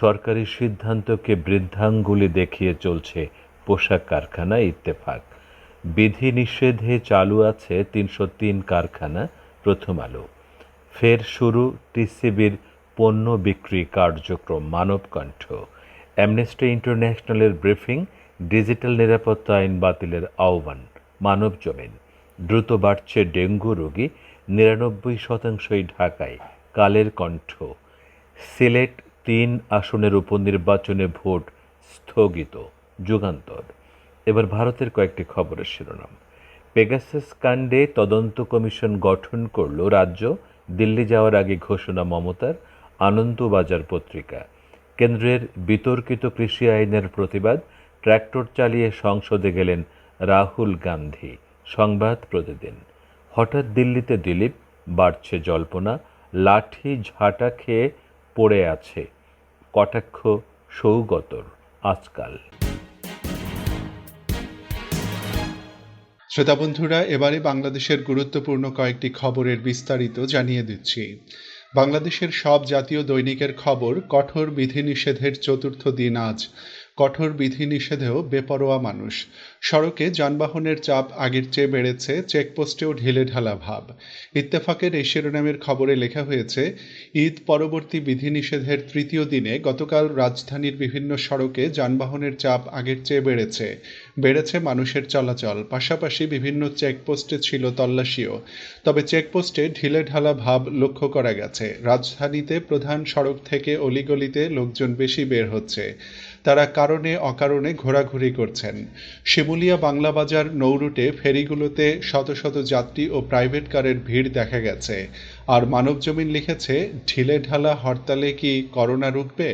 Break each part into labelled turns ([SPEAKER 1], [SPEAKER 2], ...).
[SPEAKER 1] সরকারি সিদ্ধান্তকে বৃদ্ধাঙ্গুলি দেখিয়ে চলছে পোশাক কারখানা ইত্তেফাক। বিধি নিষেধে চালু আছে তিনশো তিন কারখানা, প্রথম আলো। ফের শুরু টিসিবির পণ্য বিক্রি কার্যক্রম মানবকণ্ঠ। অ্যামনেস্টি ইন্টারন্যাশনালের ব্রিফিং, ডিজিটাল নিরাপত্তা আইন বাতিলের আহ্বান, মানব জমিন। দ্রুত বাড়ছে ডেঙ্গু রোগী, নিরানব্বই শতাংশই ঢাকায় কালের কণ্ঠ। সিলেট তিন আসনের উপনির্বাচনে ভোট স্থগিত। যুগান্তর। এবার ভারতের কয়েকটি খবরের শিরোনাম। পেগাসাস কাণ্ডে তদন্ত কমিশন গঠন করল রাজ্য। দিল্লি যাওয়ার আগে ঘোষণা মমতার, আনন্দবাজার পত্রিকা। কেন্দ্রের বিতর্কিত কৃষি আইনের প্রতিবাদ, ট্র্যাক্টর চালিয়ে সংসদে গেলেন রাহুল গান্ধী। সংবাদ প্রতিদিন। হঠাৎ দিল্লিতে দিলীপ, বাড়ছে জল্পনা, লাঠি ঝাঁটা খেয়ে পড়ে আছে কটাক্ষ সৌগতর আজকাল।
[SPEAKER 2] শ্রোতা বন্ধুরা, এবারে বাংলাদেশের গুরুত্বপূর্ণ কয়েকটি খবরের বিস্তারিত জানিয়ে দিচ্ছি। বাংলাদেশের সব জাতীয় দৈনিকের খবর কঠোর বিধিনিষেধের চতুর্থ দিন আজ। কঠোর বিধিনিষেধেও বেপরোয়া মানুষ। সড়কে যানবাহনের চাপ আগের চেয়ে বেড়েছে, চেকপোস্টেও ঢিলে ঢালা ভাব। ইত্তেফাকের এই শিরোনামের খবরে লেখা হয়েছে, ঈদ পরবর্তী বিধিনিষেধের তৃতীয় দিনে গতকাল রাজধানীর বিভিন্ন সড়কে যানবাহনের চাপ আগের চেয়ে বেড়েছে। বেড়েছে মানুষের চলাচল, পাশাপাশি বিভিন্ন চেকপোস্টে ছিল তল্লাশিও। তবে চেকপোস্টে ঢিলে ঢালা ভাব লক্ষ্য করা গেছে। রাজধানীতে প্রধান সড়ক থেকে অলিগলিতে লোকজন বেশি বের হচ্ছে। তারা কারণে অকারণে ঘোরাঘুরি করছেন। শিমুলিয়া বাংলা বাজার নৌরুটে ফেরিগুলোতে শত শত যাত্রী ও প্রাইভেট কারের ভিড় দেখা গেছে। আর মানবজমিন লিখেছে, ঢিলে ঢালা হরতালে কি করোনা রুখবে?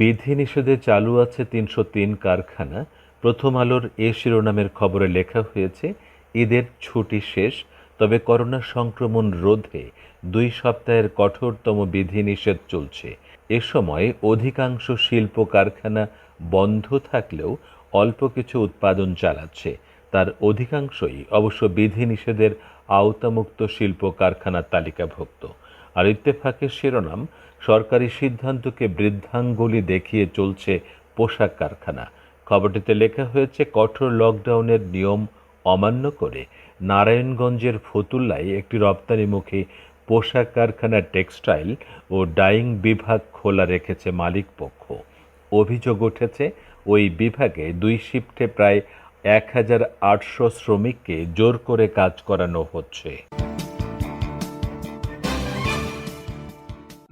[SPEAKER 1] বিধিনিষেধে চালু আছে তিনশো তিন কারখানা। প্রথম আলোর এ শিরোনামের খবরে লেখা হয়েছে, ঈদের ছুটি শেষ, তবে করোনা সংক্রমণ রোধে দুই সপ্তাহের কঠোরতম বিধিনিষেধ চলছে। এ সময় অধিকাংশ শিল্প কারখানা বন্ধ থাকলেও অল্প কিছু উৎপাদন চালাচ্ছে। তার অধিকাংশই অবশ্য বিধিনিষেধের আওতামুক্ত শিল্প কারখানার তালিকাভুক্ত। আর ইত্তেফাকের শিরোনাম, সরকারি সিদ্ধান্তকে বৃদ্ধাঙ্গুলি দেখিয়ে চলছে পোশাক কারখানা। খবরটিতে লেখা হয়েছে, কঠোর লকডাউনের নিয়ম অমান্য করে নারায়ণগঞ্জের ফতুল্লায় একটি রপ্তানিমুখী পোশাক কারখানার টেক্সটাইল ও ডাইং বিভাগ খোলা রেখেছে মালিকপক্ষ অভিযোগ উঠেছে, ওই বিভাগে দুই শিফটে প্রায় এক হাজার আটশো শ্রমিককে জোর করে কাজ করানো হচ্ছে।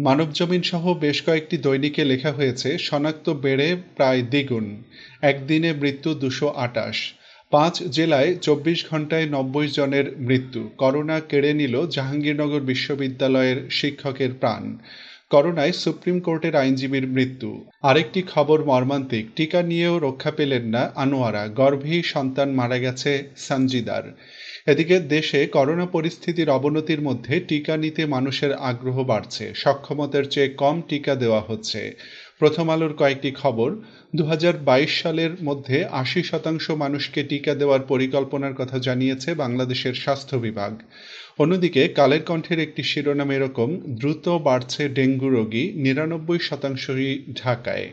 [SPEAKER 2] মানবজমিন সহ বেশ কয়েকটি দৈনিকে লেখা হয়েছে, শনাক্ত বেড়ে প্রায় দ্বিগুণ। একদিনে মৃত্যু দুশো আটাশ। পাঁচ জেলায় চব্বিশ ঘন্টায় নব্বই জনের মৃত্যু। করোনা কেড়ে নিল জাহাঙ্গীরনগর বিশ্ববিদ্যালয়ের শিক্ষকের প্রাণ। করোনায় সুপ্রিম কোর্টের আইনজীবীর মৃত্যু। আরেকটি খবর মর্মান্তিক, টিকা নিয়েও রক্ষা পেলেন না আনোয়ারা গর্ভী সন্তান মারা গেছে সঞ্জিদার। এদিকে দেশে করোনা পরিস্থিতির অবনতির মধ্যে টিকা নিতে মানুষের আগ্রহ বাড়ছে, সক্ষমতার চেয়ে কম টিকা দেওয়া হচ্ছে। প্রথম আলোর কয়েকটি খবর দু হাজার বাইশ সালের মধ্যে আশি শতাংশ মানুষকে টিকা দেওয়ার পরিকল্পনার কথা জানিয়েছে বাংলাদেশের স্বাস্থ্য বিভাগ। অন্যদিকে, কালের কণ্ঠের একটি শিরোনাম এরকম, দ্রুত বাড়ছে ডেঙ্গু রোগী, নিরানব্বই শতাংশই ঢাকায়।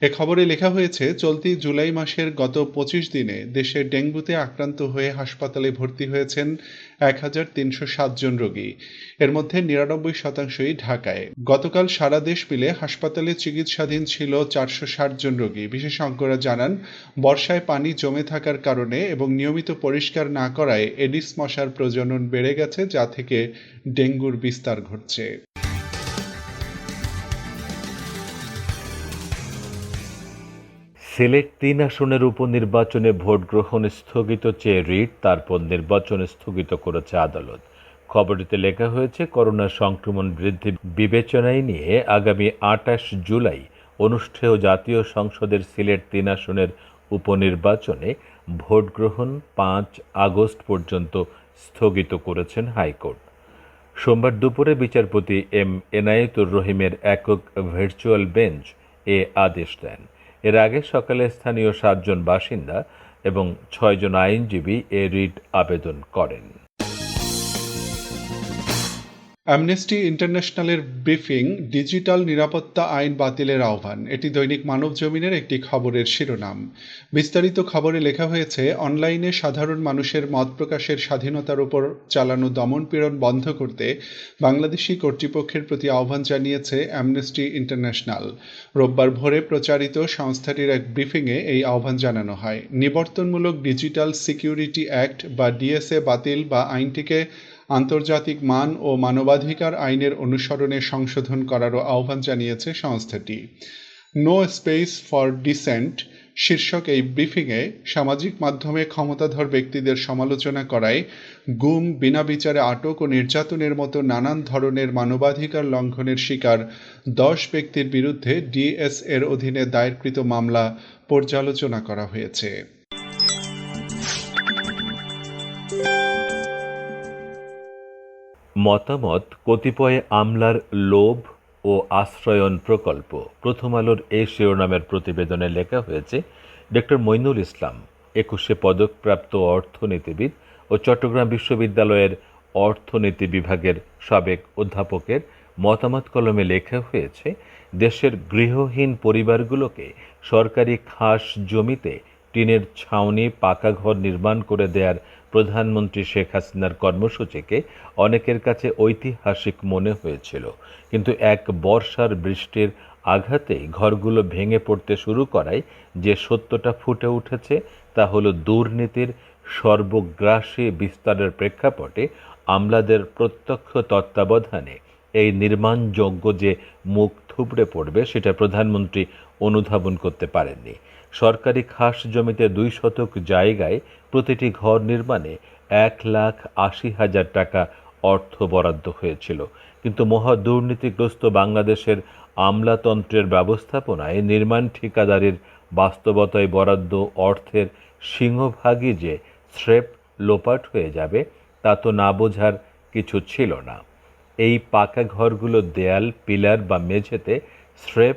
[SPEAKER 2] এ খবরে লেখা হয়েছে, চলতি জুলাই মাসের গত পঁচিশ দিনে দেশে ডেঙ্গুতে আক্রান্ত হয়ে হাসপাতালে ভর্তি হয়েছেন এক হাজার তিনশো জন রোগী। এর মধ্যে নিরানব্বই শতাংশই ঢাকায়। গতকাল সারা দেশ মিলে হাসপাতালে চিকিৎসাধীন ছিল চারশো ষাট জন রোগী। বিশেষজ্ঞরা জানান, বর্ষায় পানি জমে থাকার কারণে এবং নিয়মিত পরিষ্কার না করায় এডিস মশার প্রজনন বেড়ে গেছে, যা থেকে ডেঙ্গুর বিস্তার ঘটছে।
[SPEAKER 1] সিলেট তিন আসনের উপনির্বাচনে ভোট গ্রহণ স্থগিত চেয়ে রিট তারপর নির্বাচন স্থগিত করেছে আদালত। খবরটিতে লেখা হয়েছে, করোনা সংক্রমণ বৃদ্ধি বিবেচনায় নিয়ে আগামী আটাশ জুলাই অনুষ্ঠেয় জাতীয় সংসদের সিলেট তিন আসনের উপনির্বাচনে ভোট গ্রহণ পাঁচ আগস্ট পর্যন্ত স্থগিত করেছেন হাইকোর্ট। সোমবার দুপুরে বিচারপতি এম এনায়েতুর রহিমের একক ভার্চুয়াল বেঞ্চ এ আদেশ দেন। এর আগে সকালে স্থানীয় সাতজন বাসিন্দা এবং ছয়জন আইনজীবী এ রিট আবেদন করেন।
[SPEAKER 2] অ্যামনেস্টি ইন্টারন্যাশনালের ব্রিফিং ডিজিটাল নিরাপত্তা আইন বাতিলের আহ্বান। এটি দৈনিক মানব জমিনের একটি খবরের শিরোনাম। বিস্তারিত খবরে লেখা হয়েছে, অনলাইনে সাধারণ মানুষের মত প্রকাশের স্বাধীনতার উপর চালানো দমনপীড়ন বন্ধ করতে বাংলাদেশি কর্তৃপক্ষের প্রতি আহ্বান জানিয়েছে অ্যামনেস্টি ইন্টারন্যাশনাল রোববার ভোরে প্রচারিত সংস্থাটির এক ব্রিফিংয়ে এই আহ্বান জানানো হয়। নিবর্তনমূলক ডিজিটাল সিকিউরিটি অ্যাক্ট বা ডিএসএ বাতিল বা আইনটিকে আন্তর্জাতিক মান ও মানবাধিকার আইনের অনুসরণে সংশোধন করারও আহ্বান জানিয়েছে সংস্থাটি। নো স্পেস ফর ডিসেন্ট শীর্ষক এই ব্রিফিংয়ে সামাজিক মাধ্যমে ক্ষমতাধর ব্যক্তিদের সমালোচনা করায় গুম, বিনা বিচারে আটক ও নির্যাতনের মতো নানান ধরনের মানবাধিকার লঙ্ঘনের শিকার দশ ব্যক্তির বিরুদ্ধে ডিএস এর অধীনে দায়েরকৃত মামলা পর্যালোচনা করা হয়েছে।
[SPEAKER 1] মতামত, কতিপয় আমলার লোভ ও আশ্রয়ন প্রকল্প। প্রথম আলোর এই শিরোনামের প্রতিবেদনে লেখা হয়েছে, ডক্টর মইনুল ইসলাম, একুশে পদকপ্রাপ্ত অর্থনীতিবিদ ও চট্টগ্রাম বিশ্ববিদ্যালয়ের অর্থনীতি বিভাগের সাবেক অধ্যাপকের মতামত কলমে লেখা হয়েছে, দেশের গৃহহীন পরিবারগুলোকে সরকারি খাস জমিতে টিনের ছাউনি, পাকা ঘর নির্মাণ করে দেয়ার প্রধানমন্ত্রী শেখ হাসিনার কর্মসূচিকে অনেকের কাছে ঐতিহাসিক মনে হয়েছিল। কিন্তু এক বর্ষার বৃষ্টির আঘাতেই ঘরগুলো ভেঙে পড়তে শুরু করায় যে সত্যটা ফুটে উঠেছে, তা হলো দুর্নীতির সর্বগ্রাসী বিস্তারের প্রেক্ষাপটে আমলাদের প্রত্যক্ষ তত্ত্বাবধানে এই নির্মাণযোগ্য যে মুখ থুবড়ে পড়বে, সেটা প্রধানমন্ত্রী অনুধাবন করতে পারেননি। সরকারি খাস জমিতে দুই শতক জায়গায় প্রতিটি ঘর নির্মাণে এক লাখ আশি হাজার টাকা অর্থ বরাদ্দ হয়েছিল। কিন্তু মহা দুর্নীতিগ্রস্ত বাংলাদেশের আমলাতন্ত্রের ব্যবস্থাপনায় নির্মাণ ঠিকাদারির বাস্তবতায় বরাদ্দ অর্থের সিংহভাগই যে স্রেপ লোপাট হয়ে যাবে, তা তো না বোঝার কিছু ছিল না। এই পাকা ঘরগুলো দেয়াল, পিলার বা মেঝেতে স্রেপ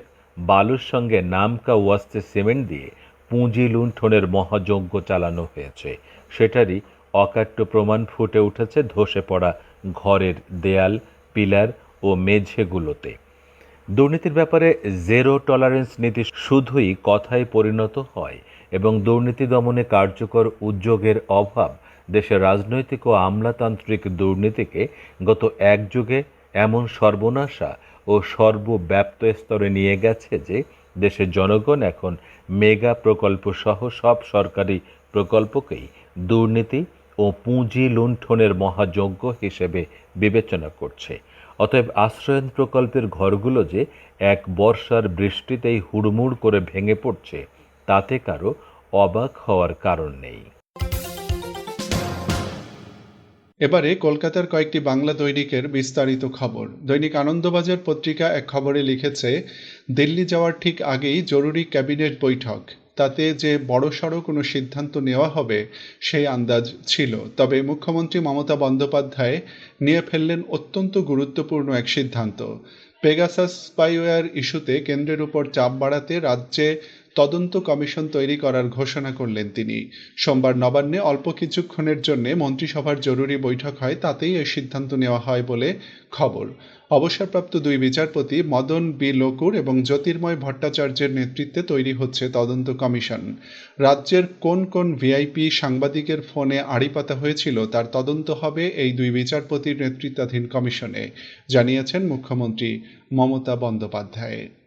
[SPEAKER 1] বালুর সঙ্গে নামকা ওয়াস্তে সিমেন্ট দিয়ে পুঁজি লুণ্ঠনের মহাযজ্ঞ চালানো হয়েছে। সেটারই অকাট্য প্রমাণ ফুটে উঠেছে ধসে পড়া ঘরের দেয়াল, পিলার ও মেঝেগুলোতে। দুর্নীতির ব্যাপারে জেরো টলারেন্স নীতি শুধুই কথায় পরিণত হয় এবং দুর্নীতি দমনে কার্যকর উদ্যোগের অভাব দেশের রাজনৈতিক ও আমলাতান্ত্রিক দুর্নীতিকে গত এক যুগে এমন সর্বনাশা ও সর্বব্যাপ্ত স্তরে নিয়ে গেছে যে দেশের জনগণ এখন মেগা প্রকল্প সহ সব সরকারি প্রকল্পকেই দুর্নীতি ও পুঁজি লুণ্ঠনের মহাযজ্ঞ হিসেবে বিবেচনা করছে। অতএব আশ্রয়ন প্রকল্পের ঘরগুলো যে এক বর্ষার বৃষ্টিতেই হুড়মুড় করে ভেঙে পড়ছে, তাতে কারও অবাক হওয়ার কারণ নেই।
[SPEAKER 2] এবারে কলকাতার কয়েকটি বাংলা দৈনিকের বিস্তারিত খবর। দৈনিক আনন্দবাজার পত্রিকা এক খবরে লিখেছে, দিল্লি যাওয়ার ঠিক আগেই জরুরি ক্যাবিনেট বৈঠক। তাতে যে বড়সড় কোনো সিদ্ধান্ত নেওয়া হবে, সেই আন্দাজ ছিল। তবে মুখ্যমন্ত্রী মমতা বন্দ্যোপাধ্যায় নিয়ে ফেললেন অত্যন্ত গুরুত্বপূর্ণ এক সিদ্ধান্ত। পেগাসাস স্পাইওয়্যার ইস্যুতে কেন্দ্রের উপর চাপ বাড়াতে রাজ্যে তদন্ত কমিশন তৈরি করার ঘোষণা করলেন তিনি। সোমবার নবান্নে অল্প কিছুক্ষণের জন্য মন্ত্রিসভার জরুরি বৈঠক হয়, তাতেই এই সিদ্ধান্ত নেওয়া হয় বলে খবর। অবসরপ্রাপ্ত দুই বিচারপতি মদন বি লোকুর এবং জ্যোতির্ময় ভট্টাচার্যের নেতৃত্বে তৈরি হচ্ছে তদন্ত কমিশন। রাজ্যের কোন কোন ভিআইপি সাংবাদিকের ফোনে আড়ি পাতা হয়েছিল, তার তদন্ত হবে এই দুই বিচারপতির নেতৃত্বাধীন কমিশনে, জানিয়েছেন মুখ্যমন্ত্রী মমতা বন্দ্যোপাধ্যায়।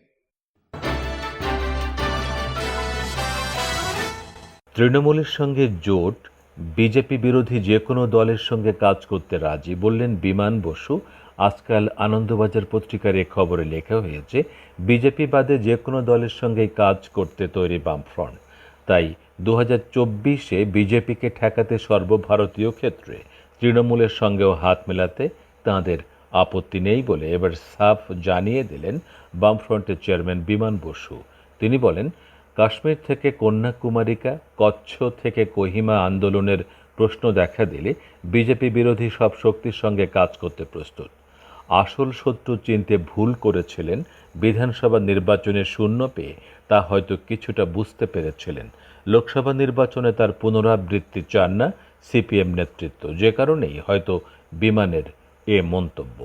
[SPEAKER 1] তৃণমূলের সঙ্গে জোট, বিজেপি বিরোধী যে কোনো দলের সঙ্গে কাজ করতে রাজি বললেন বিমান বসু। আজকাল আনন্দবাজার পত্রিকার এ খবরে লেখা হয়েছে, বিজেপি বাদে যে কোনো দলের সঙ্গেই কাজ করতে তৈরি বামফ্রন্ট। তাই দু হাজার চব্বিশে বিজেপিকে ঠেকাতে সর্বভারতীয় ক্ষেত্রে তৃণমূলের সঙ্গেও হাত মেলাতে তাঁদের আপত্তি নেই বলে এবার সাফ জানিয়ে দিলেন বামফ্রন্টের চেয়ারম্যান বিমান বসু। তিনি বলেন কাশ্মীর থেকে কন্যাকুমারিকা, কচ্ছ থেকে কোহিমা আন্দোলনের প্রশ্ন দেখা দিলে বিজেপি বিরোধী সব শক্তির সঙ্গে কাজ করতে প্রস্তুত। আসল শত্রু চিনতে ভুল করেছিলেন বিধানসভা নির্বাচনে শূন্য পেয়ে, তা হয়তো কিছুটা বুঝতে পেরেছিলেন। লোকসভা নির্বাচনে তার পুনরাবৃত্তি চান না সিপিএম নেতৃত্ব, যে কারণেই হয়তো বিমানের এ মন্তব্য।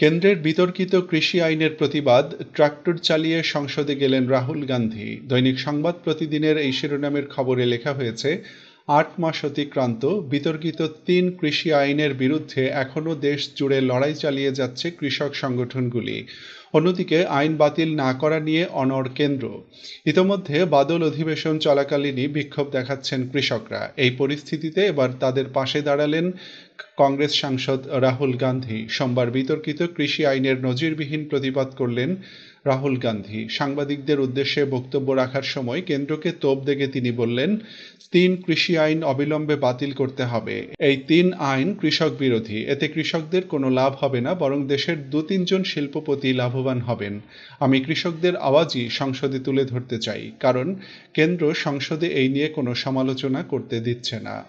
[SPEAKER 2] কেন্দ্রের বিতর্কিত কৃষি আইনের প্রতিবাদ, ট্রাক্টর চালিয়ে সংসদে গেলেন রাহুল গান্ধী। দৈনিক সংবাদ প্রতিদিনের এই শিরোনামের খবরে লেখা হয়েছে আট মাস অতিক্রান্ত, বিতর্কিত তিন কৃষি আইনের বিরুদ্ধে এখনও দেশ জুড়ে লড়াই চালিয়ে যাচ্ছে কৃষক সংগঠনগুলি। অন্যদিকে, আইন বাতিল না করা নিয়ে অনড় কেন্দ্র। ইতোমধ্যে বাদল অধিবেশন চলাকালীনই বিক্ষোভ দেখাচ্ছেন কৃষকরা। এই পরিস্থিতিতে এবার তাদের পাশে দাঁড়ালেন কংগ্রেস সাংসদ রাহুল গান্ধী। সোমবার বিতর্কিত কৃষি আইনের নজিরবিহীন প্রতিবাদ করলেন রাহুল গান্ধী। সাংবাদিকদের উদ্দেশ্যে বক্তব্য রাখার সময় কেন্দ্রকে তোপ দেখে তিনি বললেন, তিন কৃষি আইন অবিলম্বে বাতিল করতে হবে। এই তিন আইন কৃষক বিরোধী। এতে কৃষকদের কোনো লাভ হবে না, বরং দেশের দু তিনজন শিল্পপতি লাভবান হবেন। আমি কৃষকদের আওয়াজই সংসদে তুলে ধরতে চাই, কারণ কেন্দ্র সংসদে এই নিয়ে কোনো সমালোচনা করতে দিচ্ছে না।